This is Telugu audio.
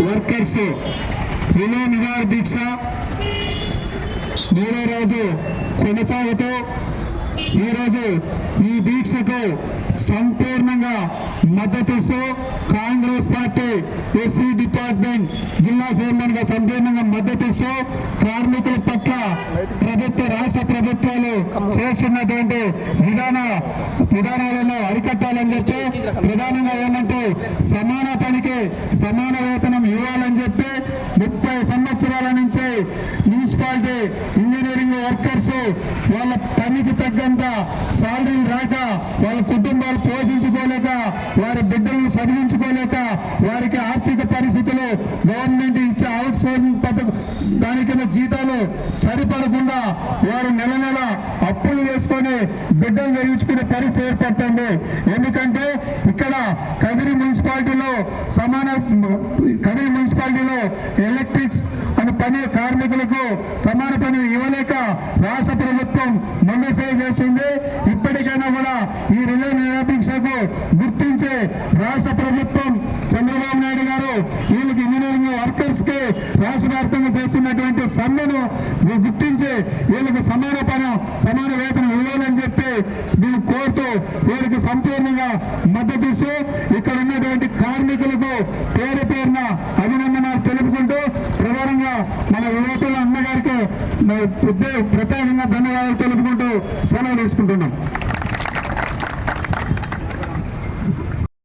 వర్కర్స్ రిలే నివార దీక్ష మూడో రోజు కొనసాగుతూ ఈరోజు ఈ దీక్షకు సంపూర్ణంగా మద్దతిస్తూ కాంగ్రెస్ పార్టీ ఎస్సీ డిపార్ట్మెంట్ జిల్లా చైర్మన్గా సంపూర్ణంగా మద్దతిస్తూ కార్మిక ప్రభుత్వాలు చేస్తున్నటువంటి విధాన విధానాలను అరికట్టాలని చెప్పి ప్రధానంగా ఏమంటే సమాన పనికి సమాన వేతనం ఇవ్వాలని చెప్పి ముప్పై సంవత్సరాల నుంచి మున్సిపాలిటీ ఇంజనీరింగ్ వర్కర్స్ వాళ్ళ పనికి తగ్గంత సాలరీ రాక వాళ్ళ కుటుంబాలు పోషించుకోలేక వారి బిడ్డలను చదివించుకోలేక వారికి ఆర్థిక పరిస్థితులు గవర్నమెంట్ ఇచ్చే అవుట్ సోర్సింగ్ దాని కింద జీతాలు సరిపడకుండా వారు నెల నెల అప్పులు వేసుకొని బిడ్డలు వేయించుకునే పరిస్థితి ఏర్పడుతుంది. ఎందుకంటే ఇక్కడ కదిరి మున్సిపాలిటీలో సమాన కదిరి మున్సిపాలిటీలో ఎలక్ట్రిక్స్ అని పని కార్మికులకు సమాన పని ఇవ్వలేక రాష్ట్ర ప్రభుత్వం మందసేవ చేస్తుంది. ఇప్పటికైనా కూడా ఈ రిలే నిరాపేక్షకు గుర్తించే రాష్ట్ర ప్రభుత్వం చంద్రబాబు నాయుడు గారు రాష్ట్రవ్యాప్తంగా చేస్తున్నటువంటి సమ్మెను గుర్తించి వీళ్ళకి సమాన పనం సమాన వేతనం ఇవ్వాలని చెప్పి మేము కోరుతూ వీరికి సంపూర్ణంగా మద్దతు ఇస్తూ ఇక్కడ ఉన్నటువంటి కార్మికులకు పేరు పేరున అభినందనలు తెలుపుకుంటూ ప్రధానంగా మన యువతుల అన్నగారికి ప్రత్యేకంగా ధన్యవాదాలు తెలుపుకుంటూ సెలవు తీసుకుంటున్నాం.